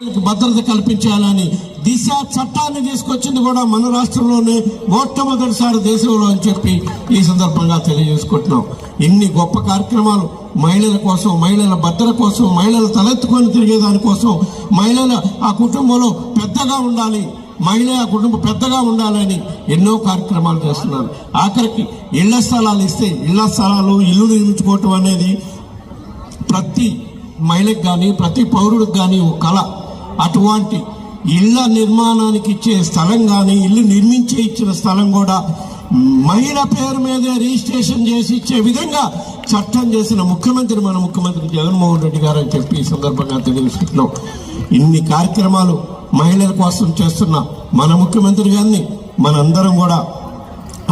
భద్రత కల్పించాలని దిశ చట్టాన్ని తీసుకొచ్చింది కూడా మన రాష్ట్రంలోనే మొట్టమొదటిసారి దేశంలో అని చెప్పి ఈ సందర్భంగా తెలియజేసుకుంటున్నాం. ఇన్ని గొప్ప కార్యక్రమాలు మహిళల కోసం మహిళల భద్రత కోసం మహిళలు తలెత్తుకొని తిరిగేదానికోసం మహిళల ఆ కుటుంబంలో పెద్దగా ఉండాలి మహిళ ఆ కుటుంబం పెద్దగా ఉండాలని ఎన్నో కార్యక్రమాలు చేస్తున్నారు. ఆఖరికి ఇళ్ళ స్థలాలు ఇస్తే ఇళ్ళ స్థలాలు ఇల్లు నిర్మించుకోవటం అనేది ప్రతి మహిళకు కానీ ప్రతి పౌరుడికి కానీ ఒక కళ. అటువంటి ఇళ్ళ నిర్మాణానికి ఇచ్చే స్థలం కానీ ఇల్లు నిర్మించే ఇచ్చిన స్థలం కూడా మహిళ పేరు మీదే రిజిస్ట్రేషన్ చేసి ఇచ్చే విధంగా చట్టం చేసిన ముఖ్యమంత్రి మన ముఖ్యమంత్రి జగన్మోహన్ రెడ్డి గారు అని చెప్పి ఈ సందర్భంగా తెలియజేస్తున్నాం ఇన్ని కార్యక్రమాలు మహిళల కోసం చేస్తున్న మన ముఖ్యమంత్రి గారిని మనందరం కూడా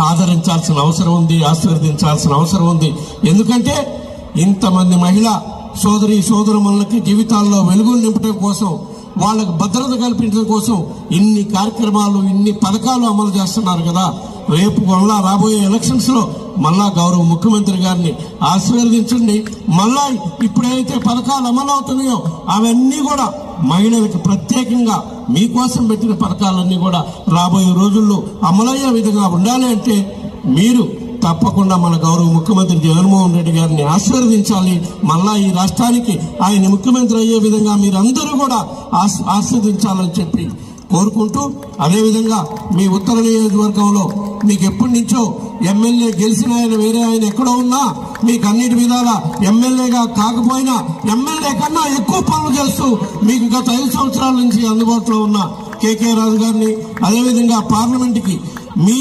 ఆదరించాల్సిన అవసరం ఉంది ఆశీర్వదించాల్సిన అవసరం ఉంది. ఎందుకంటే ఇంతమంది మహిళ సోదరి సోదరులకి జీవితాల్లో వెలుగులు నింపడం కోసం వాళ్ళకు భద్రత కల్పించడం కోసం ఇన్ని కార్యక్రమాలు ఇన్ని పథకాలు అమలు చేస్తున్నారు కదా. రేపు మళ్ళా రాబోయే ఎలక్షన్స్లో మళ్ళా గౌరవ ముఖ్యమంత్రి గారిని ఆశీర్వదించండి. మళ్ళా ఇప్పుడైతే పథకాలు అమలు అవుతున్నాయో అవన్నీ కూడా మహిళలకు ప్రత్యేకంగా మీకోసం పెట్టిన పథకాలన్నీ కూడా రాబోయే రోజుల్లో అమలయ్యే విధంగా ఉండాలి అంటే మీరు తప్పకుండా మన గౌరవ ముఖ్యమంత్రి జగన్మోహన్ రెడ్డి గారిని ఆశీర్వదించాలి. మళ్ళా ఈ రాష్ట్రానికి ఆయన ముఖ్యమంత్రి అయ్యే విధంగా మీరందరూ కూడా ఆశీర్వదించాలని చెప్పి కోరుకుంటూ అదేవిధంగా మీ ఉత్తర నియోజకవర్గంలో మీకు ఎప్పటి నుంచో ఎమ్మెల్యే గెలిచిన ఆయన వేరే ఆయన ఎక్కడో ఉన్నా మీకు అన్నిటి విధాల ఎమ్మెల్యేగా కాకపోయినా ఎమ్మెల్యే కన్నా ఎక్కువ పనులు చేస్తూ మీకు గత ఐదు సంవత్సరాల నుంచి అందుబాటులో ఉన్న కేకే రాజు గారిని అదేవిధంగా పార్లమెంట్కి మీ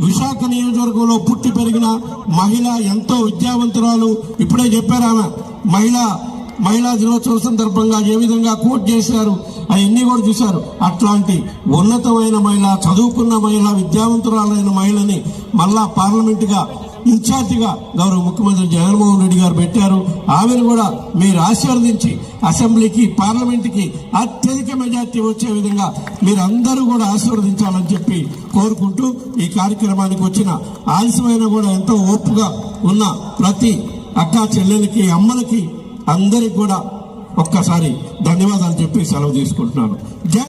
విశాఖ నియోజకవర్గంలో పుట్టి పెరిగిన మహిళ ఎంతో విద్యావంతురాలు. ఇప్పుడే చెప్పారు ఆమె. మహిళ మహిళా దినోత్సవం సందర్భంగా ఏ విధంగా కోట్ చేశారు అవన్నీ కూడా చూశారు. అట్లాంటి ఉన్నతమైన మహిళ చదువుకున్న మహిళ విద్యావంతురాలైన మహిళని మళ్ళా పార్లమెంటుగా ఇన్ఛార్జిగా గౌరవ ముఖ్యమంత్రి జగన్మోహన్ రెడ్డి గారు పెట్టారు. ఆమెను కూడా మీరు ఆశీర్వదించి అసెంబ్లీకి పార్లమెంట్కి అత్యధిక మెజార్టీ వచ్చే విధంగా మీరు అందరూ కూడా ఆశీర్వదించాలని చెప్పి కోరుకుంటూ ఈ కార్యక్రమానికి వచ్చిన ఆలస్యమైన కూడా ఎంతో ఓపుగా ఉన్న ప్రతి అక్క చెల్లెలకి అమ్మలకి అందరికి కూడా ఒక్కసారి ధన్యవాదాలు చెప్పి సెలవు తీసుకుంటున్నాను. జై